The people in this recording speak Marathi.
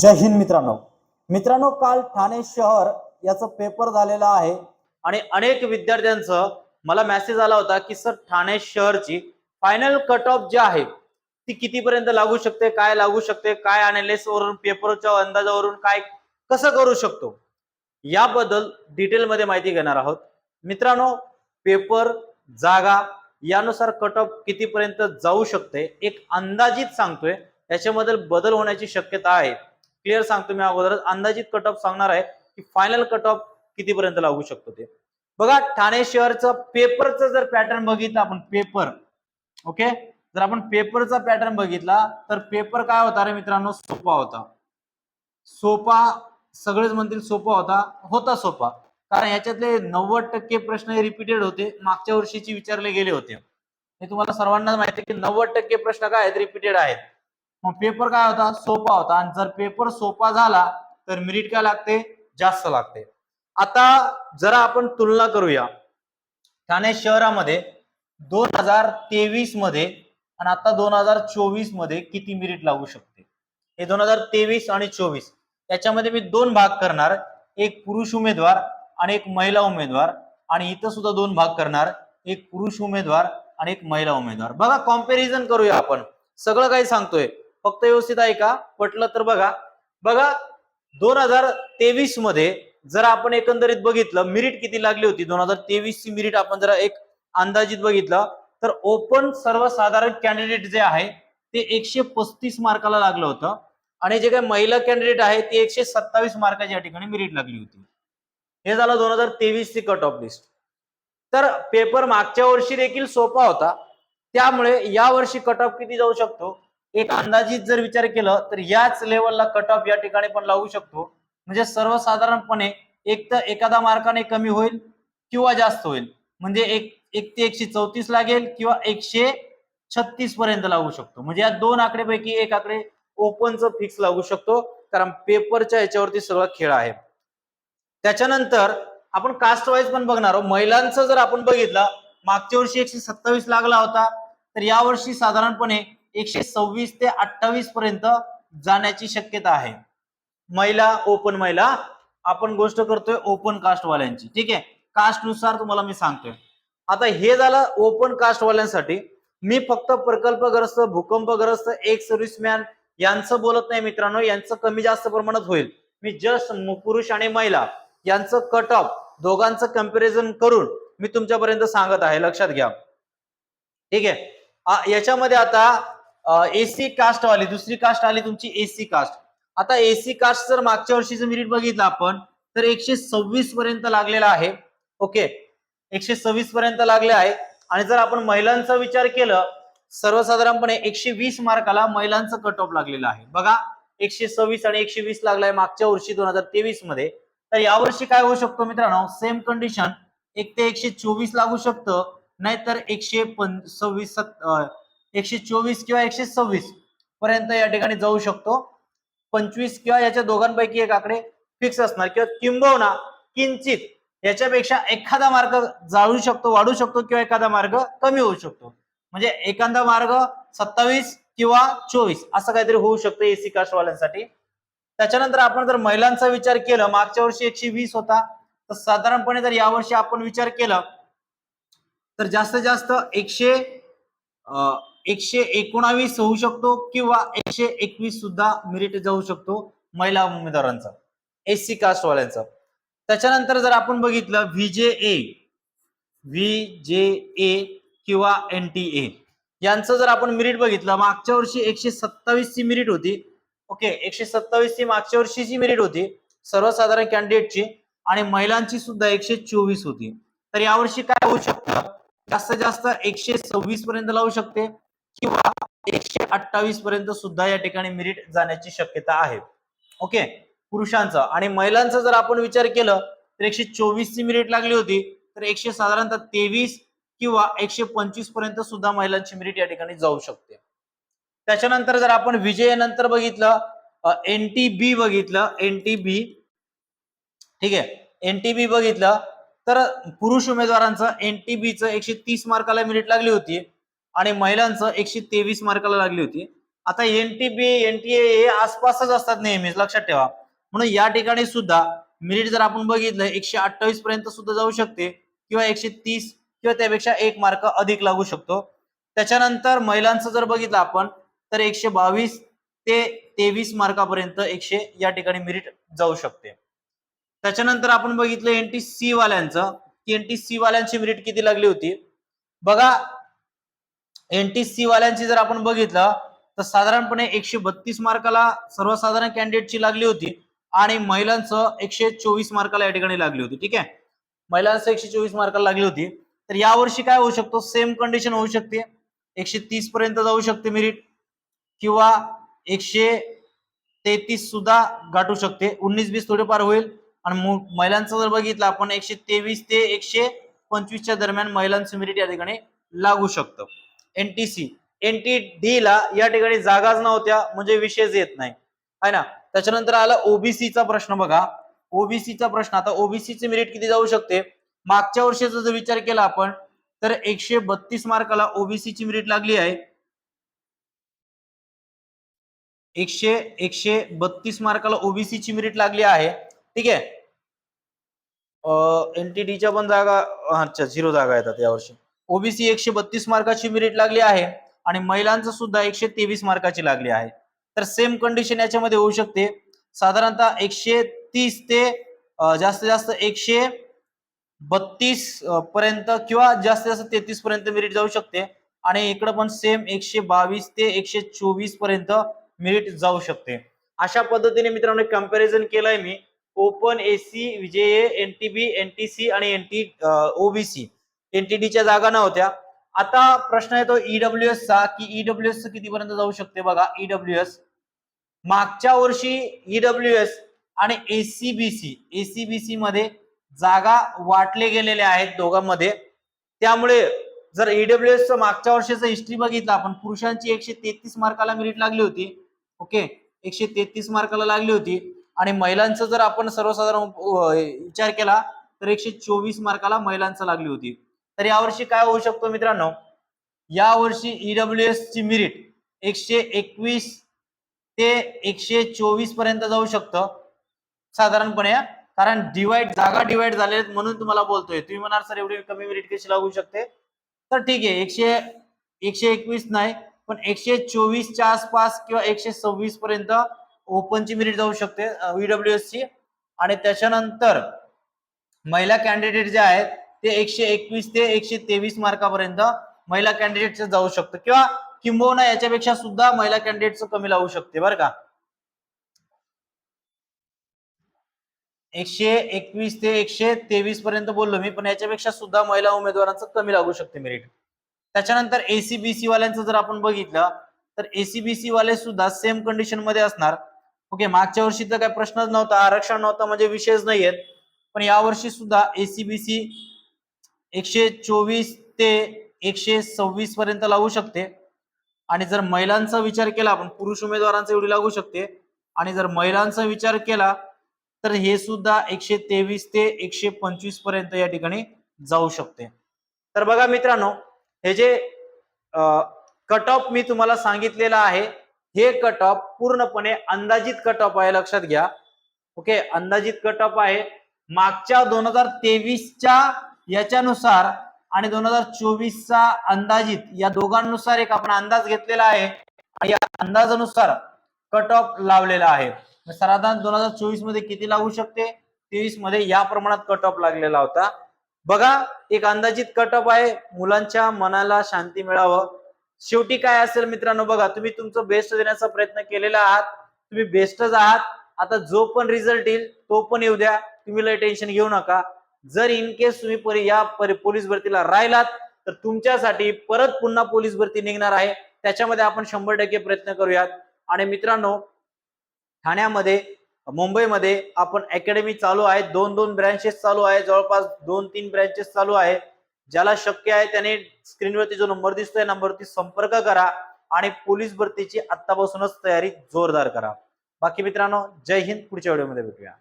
जय हिंद मित्रांनो. मित्रांनो काल ठाणे शहर याचं पेपर झालेला आहे आणि अनेक विद्यार्थ्यांचं मला मेसेज आला होता की सर ठाणे शहरची फायनल कट ऑफ जी आहे ती कितीपर्यंत लागू शकते? काय लागू शकते? काय अनालिस वरून पेपरच्या अंदाजावरून काय कसं करू शकतो? याबद्दल डिटेलमध्ये माहिती घेणार आहोत. मित्रांनो पेपर जागा यानुसार कट ऑफ कितीपर्यंत जाऊ शकते एक अंदाजित सांगतोय. याच्यामध्ये बदल होण्याची शक्यता आहे. क्लिअर सांगतो मी अगोदरच. अंदाजित कट ऑफ सांगणार आहे की फायनल कट ऑफ कितीपर्यंत लागू शकतो ते. बघा ठाणे शहरचं पेपरचं जर पॅटर्न बघितलं आपण पेपर ओके जर आपण पेपरचा पॅटर्न बघितला तर पेपर काय होता रे मित्रांनो? सोपा होता. सोपा सगळेच म्हणतील सोपा होता. होता सोपा. कारण ह्याच्यातले नव्वद टक्के प्रश्न हे रिपीटेड होते. मागच्या वर्षीचे विचारले गेले होते. हे तुम्हाला सर्वांना माहिती की नव्वद टक्के प्रश्न काय आहेत? रिपीटेड आहेत. मग पेपर काय होता? सोपा होता. आणि जर पेपर सोपा झाला तर मेरिट काय लागते? जास्त लागते. आता जरा आपण तुलना करूया. ठाणे शहरामध्ये दोन हजार तेवीसमध्ये आणि आता दोन हजार चोवीसमध्ये किती मेरिट लागू शकते? हे दोन हजार तेवीस आणि चोवीस. याच्यामध्ये मी दोन भाग करणार. एक पुरुष उमेदवार आणि एक महिला उमेदवार. आणि इथं सुद्धा दोन भाग करणार. एक पुरुष उमेदवार आणि एक महिला उमेदवार. बघा कॉम्पॅरिझन करूया आपण. सगळं काही सांगतोय. फक्त व्यवस्थित आहे का? पटलं तर बघा. बघा दोन हजार तेवीसमध्ये जर आपण एकंदरीत बघितलं मिरिट किती लागली होती? दोन हजार तेवीस ची मिरिट आपण जर एक अंदाजित बघितलं तर ओपन सर्वसाधारण कॅन्डिडेट जे आहे ते एकशे पस्तीस मार्काला लागलं होतं. आणि जे काही महिला कॅन्डिडेट आहे ते एकशे सत्तावीस मार्काच्या या ठिकाणी मिरिट लागली होती. हे झालं दोन हजार तेवीस ची कट ऑफ लिस्ट तर पेपर मागच्या वर्षी देखील सोपा होता. त्यामुळे या वर्षी कट ऑफ किती जाऊ शकतो? एक अंदाजित जर विचार केलं तर याच लेवलला कट ऑफ या ठिकाणी पण लावू शकतो. म्हणजे सर्वसाधारणपणे एक तर एखादा मार्काने कमी होईल किंवा जास्त होईल. म्हणजे एक एक ते एकशे चौतीस लागेल किंवा एकशे छत्तीस पर्यंत लागू शकतो. म्हणजे या दोन आकडेपैकी एक आकडे ओपनचं फिक्स लागू शकतो. कारण पेपरच्या याच्यावरती सगळा खेळ आहे. त्याच्यानंतर आपण कास्ट वाईज पण बघणार आहोत. महिलांचं जर आपण बघितलं मागच्या वर्षी एकशे सत्तावीस लागला होता. तर यावर्षी साधारणपणे एकशे सव्वीस ते अठ्ठावीस पर्यंत जाण्याची शक्यता आहे. महिला ओपन महिला आपण गोष्ट करतोय ओपन कास्ट वाल्यांची ठीक आहे? कास्टनुसार तुम्हाला मी सांगतोय. आता हे झालं ओपन कास्ट वाल्यांसाठी मी फक्त प्रकल्पग्रस्त भूकंपग्रस्त एक सर्व्हिसमॅन यांचं बोलत नाही मित्रांनो. यांचं कमी जास्त प्रमाणात होईल. मी जस्ट पुरुष आणि महिला यांचं कट ऑफ दोघांचं कंपॅरिझन करून मी तुमच्यापर्यंत सांगत आहे. लक्षात घ्या. ठीक आहे? याच्यामध्ये आता एसी कास्ट वाली दुसरी कास्ट आली तुमची एसी कास्ट आता एसी कास्ट जर मागच्या वर्षीचं मिरिट बघितलं आपण तर एकशे सव्वीस पर्यंत लागलेला आहे. ओके एकशे सव्वीस पर्यंत लागले आहे. आणि जर आपण महिलांचा विचार केलं सर्वसाधारणपणे एकशे वीस मार्काला महिलांचं कट ऑफ लागलेलं आहे. बघा एकशे सव्वीस आणि एकशे वीस लागलाय मागच्या वर्षी दोन हजार तेवीसमध्ये. तर यावर्षी काय होऊ शकतो मित्रांनो? सेम कंडिशन एक ते एकशे चोवीस लागू शकतं नाहीतर एकशे सव्वीस सत- एकशे चोवीस किंवा एकशे सव्वीस पर्यंत या ठिकाणी जाऊ शकतो. पंचवीस किंवा याच्या दोघांपैकी एक आकडे फिक्स असणार. किंवा किंबवना किंचित याच्यापेक्षा एखादा मार्ग जाळू शकतो वाढू शकतो किंवा एखादा मार्ग कमी होऊ शकतो. म्हणजे एखादा मार्ग सत्तावीस किंवा चोवीस असं काहीतरी होऊ शकतं एसी कास्टवाल्यांसाठी. त्याच्यानंतर आपण जर महिलांचा विचार केला मागच्या वर्षी एकशे वीस होता तर साधारणपणे जर यावर्षी आपण विचार केला तर जास्तीत जास्त एकशे अं, एकशे एकोणावीस होऊ शकतो किंवा एकशे एकवीस सुद्धा मेरिट जाऊ शकतो महिला उमेदवारांचा एस सी कास्ट वाल्यांचा त्याच्यानंतर जर आपण बघितलं व्हीजे ए व्ही जे ए किंवा एन टी ए यांचं जर आपण मिरिट बघितलं मागच्या वर्षी एकशे सत्तावीस ची मेरिट होती. ओके एकशे सत्तावीस ची मागच्या वर्षीची मिरिट होती सर्वसाधारण कॅन्डिडेटची आणि महिलांची सुद्धा एकशे चोवीस होती. तर यावर्षी काय होऊ शकतं? जास्तीत जास्त एकशे सव्वीस पर्यंत लावू शकते. किंवा एकशे अठ्ठावीस पर्यंत सुद्धा या ठिकाणी मेरिट जाण्याची शक्यता आहे. ओके पुरुषांचं आणि महिलांचा जर आपण विचार केलं तर एकशे चोवीस ची मेरिट लागली होती तर एकशे साधारणतः तेवीस किंवा एकशे पंचवीसपर्यंत सुद्धा महिलांची मेरिट या ठिकाणी जाऊ शकते. त्याच्यानंतर जर आपण विजय नंतर बघितलं एन टी बी बघितलं एन टी बी ठीक आहे? एन टी बी बघितलं तर पुरुष उमेदवारांचं एन टी बीचं एकशे तीस मार्काला मेरिट लागली होती. आणि महिलांचं एकशे तेवीस मार्काला लागली होती. आता एनटीबी एनटीए हे आसपासच असतात नेहमीच लक्षात ठेवा. म्हणून या ठिकाणी सुद्धा मेरिट जर आपण बघितलं एकशे अठ्ठावीस पर्यंत सुद्धा जाऊ शकते किंवा एकशे तीस किंवा त्यापेक्षा एक मार्क अधिक लागू शकतो. त्याच्यानंतर महिलांचं जर बघितलं आपण तर एकशे बावीस ते तेवीस मार्कापर्यंत एकशे या ठिकाणी मेरिट जाऊ शकते. त्याच्यानंतर आपण बघितलं एनटी सी वाल्यांचं. की एनटी सी वाल्यांची मेरिट किती लागली होती? बघा एनटीसी वाल्यांची जर आपण बघितलं तर साधारणपणे एकशे बत्तीस मार्काला सर्वसाधारण कॅन्डिडेटची लागली होती आणि महिलांचं एकशे चोवीस मार्काला या ठिकाणी लागली होती ठीक आहे? महिलांचं एकशे चोवीस मार्काला लागली होती. तर यावर्षी काय होऊ शकतो? सेम कंडिशन होऊ शकते. एकशे तीस पर्यंत जाऊ शकते मेरिट किंवा एकशे तेहतीस सुद्धा गाठू शकते. उन्नीस बीस थोडेफार होईल. आणि महिलांचं जर बघितलं आपण एकशे तेवीस ते एकशे पंचवीसच्या दरम्यान महिलांचं मेरिट या ठिकाणी लागू शकतं. एनटीसी एनटी डी ला या ठिकाणी जागाच नव्हत्या म्हणजे विषयच येत नाही. आहे ना? त्याच्यानंतर आला ओबीसीचा प्रश्न बघा. ओबीसीचा प्रश्न आता ओबीसीचे मेरिट किती जाऊ शकते? मागच्या वर्षीचा जर विचार केला आपण तर एकशे बत्तीस मार्काला ओबीसीची मेरिट लागली आहे. एकशे एकशे बत्तीस मार्काला ओबीसीची मेरिट लागली आहे. ठीक आहे? एनटीडीच्या पण जागा अच्छा झिरो जागा येतात यावर्षी ओबीसी एकशे बत्तीस मार्काची मेरिट लागली आहे आणि महिलांचं सुद्धा एकशे तेवीस मार्काची लागली आहे. तर सेम कंडिशन याच्यामध्ये होऊ शकते. साधारणतः एकशे तीस ते जास्तीत जास्त एकशे बत्तीस पर्यंत किंवा जास्तीत जास्त तेहतीस पर्यंत मेरिट जाऊ शकते. आणि इकडं पण सेम एकशे बावीस ते एकशे चोवीसपर्यंत मेरिट जाऊ शकते. अशा पद्धतीने मित्रांनो कंपॅरिझन केलंय मी. Open SC VJ T C आणि एन टी ओबीसी एनटीडीच्या जागा नव्हत्या. आता प्रश्न येतो ईडब्ल्यू एस चा की ईडब्ल्यू एस कितीपर्यंत जाऊ शकते बघा. ईडब्ल्यू एस मागच्या वर्षी ईडब्ल्यू एस आणि एसीबीसी एसीबीसी मध्ये जागा वाटले गेलेल्या आहेत दोघांमध्ये. त्यामुळे जर ईडब्ल्यू एस मागच्या वर्षाचं हिस्ट्री बघितलं आपण पुरुषांची एकशे तेहतीस मार्काला मेरिट लागली होती. ओके? एकशे तेहतीस मार्काला लागली होती. आणि महिलांचं जर आपण सर्वसाधारण विचार केला तर एकशे चोवीस मार्काला महिलांचं लागली होती. तर यावर्षी काय होऊ शकतो मित्रांनो? यावर्षी ईडब्ल्यू एस ची मिरिट एकशे एकवीस ते एकशे चोवीसपर्यंत जाऊ शकतं. साधारणपणे कारण डिवाइड जागा डिवाइड झालेल्या आहेत म्हणून तुम्हाला बोलतोय. तुम्ही म्हणाल सर एवढी कमी मिरिट कशी लागू शकते? तर ठीक आहे एकशे एकशे एकवीस नाही पण एकशे चोवीसच्या आसपास किंवा एकशे सव्वीस पर्यंत ओपनची मिरिट जाऊ शकते ईडब्ल्यू एस ची. आणि त्याच्यानंतर महिला कॅन्डिडेट जे आहेत ते एकशे एकवीस ते एकशे तेवीस मार्कापर्यंत महिला कॅन्डिडेटचं जाऊ शकतं. किंवा किंबहुना याच्यापेक्षा सुद्धा महिला कॅन्डिडेटचं कमी लागू शकते बरं का? एकशे एकवीस ते एकशे तेवीस पर्यंत बोललो मी पण याच्यापेक्षा सुद्धा महिला उमेदवारांचं कमी लागू शकते मेरिट त्याच्यानंतर एसीबीसी वाल्यांचं जर आपण बघितलं तर एसीबीसी वाले सुद्धा सेम कंडिशनमध्ये असणार. ओके मागच्या वर्षी तर काही प्रश्नच नव्हता आरक्षण नव्हता म्हणजे विषयच नाहीयेत. पण यावर्षी सुद्धा एसीबीसी एकशे चोवीस ते एकशे सव्वीस पर्यंत लागू शकते. आणि जर महिलांचा विचार केला आपण पुरुष उमेदवारांचा एवढी लागू शकते. आणि जर महिलांचा विचार केला तर हे सुद्धा एकशे तेवीस ते एकशे पंचवीसपर्यंत या ठिकाणी जाऊ शकते. तर बघा मित्रांनो हे जे कट ऑफ मी तुम्हाला सांगितलेलं आहे हे कट ऑफ पूर्णपणे अंदाजित कट ऑफ आहे लक्षात घ्या. ओके अंदाजित कट ऑफ आहे. मागच्या दोन हजार तेवीसच्या याच्यानुसार आणि दोन हजार चोवीसचा अंदाजित या दोघांनुसार एक आपण अंदाज घेतलेला आहे. आणि या अंदाजानुसार कट ऑफ लावलेला आहे. साधारण दोन हजार चोवीसमध्ये किती लागू शकते? तेवीसमध्ये या प्रमाणात कट ऑफ लागलेला होता. बघा एक अंदाजित कट ऑफ आहे. मुलांच्या मनाला शांती मिळावं. शेवटी काय असेल मित्रांनो बघा तुम्ही तुमचं बेस्ट देण्याचा प्रयत्न केलेला आहात. तुम्ही बेस्टच आहात. आता जो पण रिझल्ट येईल तो पण येऊ द्या. तुम्ही लय टेन्शन घेऊ नका. जर इन केस तुम्ही परी या पोलीस भरतीला राहिलात तर तुमच्यासाठी परत पुन्हा पोलीस भरती निघणार आहे. त्याच्यामध्ये आपण शंभर टक्के प्रयत्न करूयात. आणि मित्रांनो ठाण्यामध्ये मुंबईमध्ये आपण अकॅडमी चालू आहे. दोन दोन ब्रँचेस चालू आहे. जवळपास दोन तीन ब्रँचेस चालू आहे. ज्याला शक्य आहे त्याने स्क्रीनवरती जो नंबर दिसतोय नंबरवरती संपर्क करा आणि पोलीस भरतीची आत्तापासूनच तयारी जोरदार करा. बाकी मित्रांनो जय हिंद. पुढच्या व्हिडिओमध्ये भेटूया.